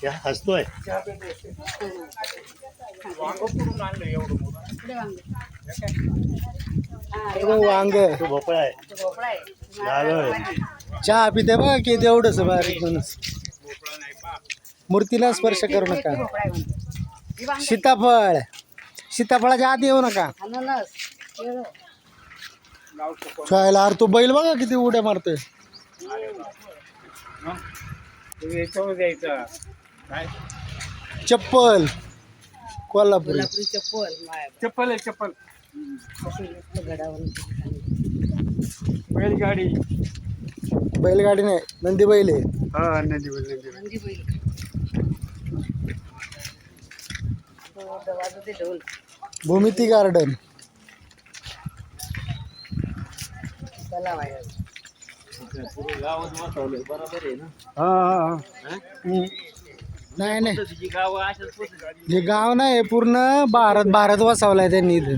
क्या हसतोय. वांग. तो भोपळा आहे. नारळ चहा पिते बघा की तेवढंच बारीक माणूस मूर्तीला स्पर्श करू नका. सीताफळ. सीताफळाच्या आत येऊ नका. चायला अरे तो बैल बघा किती उड्या मारतोय. चप्पल. कोल्हापुरी. चप्पल आहे चप्पल. बैलगाडी. बैलगाडी नाही नंदी बैल आहे. हा नदी बैल नदी बैल. भूमिती गार्डन. हा हा नाही नाही. हे गाव नाही पूर्ण भारत भारत वसावलाय त्यांनी इथं.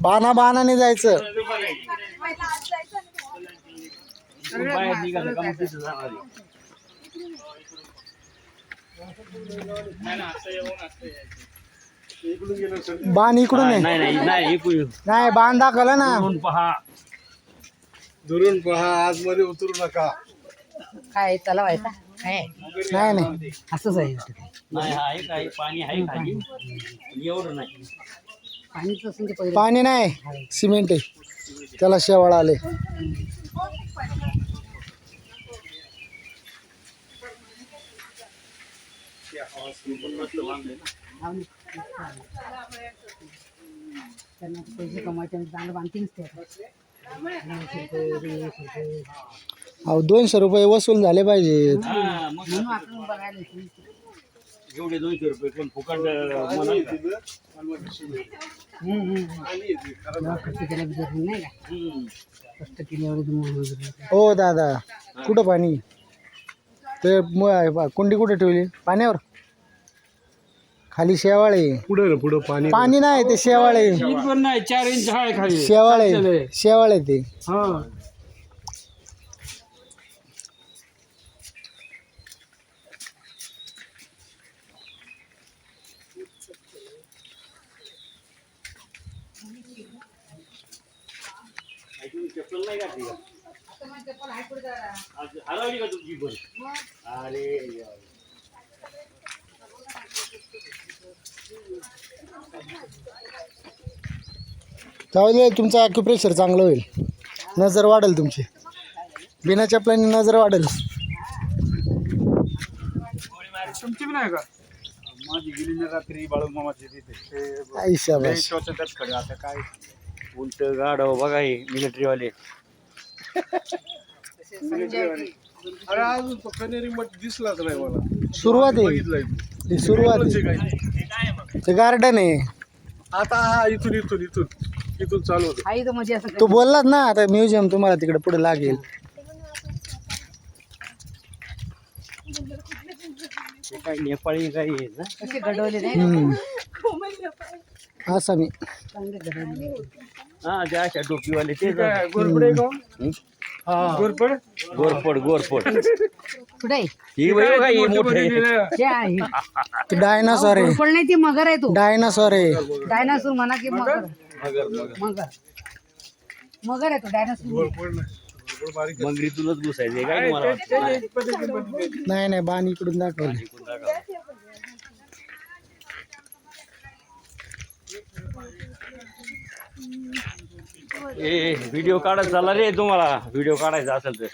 बाणा बाणाने जायचं. बाण इकडून आहे. नाही नाही नाही इकडून. नाही बाण दाखवलं ना. पहा. दुरून पहा आतमध्ये उतरू नका. काय त्याला व्हायचा काय? नाही नाही. असंच आहे नाही आहे काही पाणी आहे खाली. पण एवढं नाही. पाणीच असून ते पहिले. पाणी नाही सिमेंट आहे. त्याला शेवाळ आले. त्यांना पैसे कमायचे आणि चांगलं बांधतीच ते अहो दोनशे रुपये वसूल झाले पाहिजेत हा. एवढे दोनशे रुपये कोण फुकट हो दादा. कुठं पाणी? ते कुंडी कुठे ठेवली? पाण्यावर? खाली शेवाळे. पुढे ना पुढं पाणी पाणी नाही ते शेवाळे. ईद पण नाही चार इंच खाली. शेवाळे शेवाळे ते. हा. हरवली का तुमची पण? अरे जाऊ दे तुमचं ॲक्युप्रेशर चांगलं होईल. नजर वाढेल तुमची. बिना चपलाने नजर वाढेल. तुमची आहे का? माझी गेली ना रात्री बाळू मामाची तिथे. ते आई शाबास. शोचतच खडे आता काय? उलट गाडव बघा हे मिलिटरीवाले अरे अजून तो कनेरी मठ दिसलाच नाही मला. सुरुवात आहे. बघितलंय ही सुरुवात आहे. ते गार्डन आहे. आता हा इथून इथून इथून. इथून चालू होतं. आई तर म्हणजे असं तू बोललात ना आता म्युझियम तुम्हाला तिकडे पुढे लागेल. ते काय नेपाळी काही आहे ना? कसे घडवले नाही? हम्म. आसामी चांगले घडवले हा ते अशा टोपीवाले ते गोरपडे गोरपड? गोरपड गोरपड. कुठे ही वय बघा ही मोठे हे आहे. ते डायनासॉर आहे. पण नाही ती मगर आहे तो. डायनासॉर आहे. डायनासूर म्हणा की मगर? मगर मगर. आहे तो डायनासूर मंगरीतूनच घुसायचे काय वाटतं. नाही नाही बाण इकडून दाखवले ए व्हिडिओ काढायचा चालला रे तुम्हाला. व्हिडिओ काढायचा असेल तर.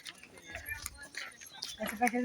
कशाचे.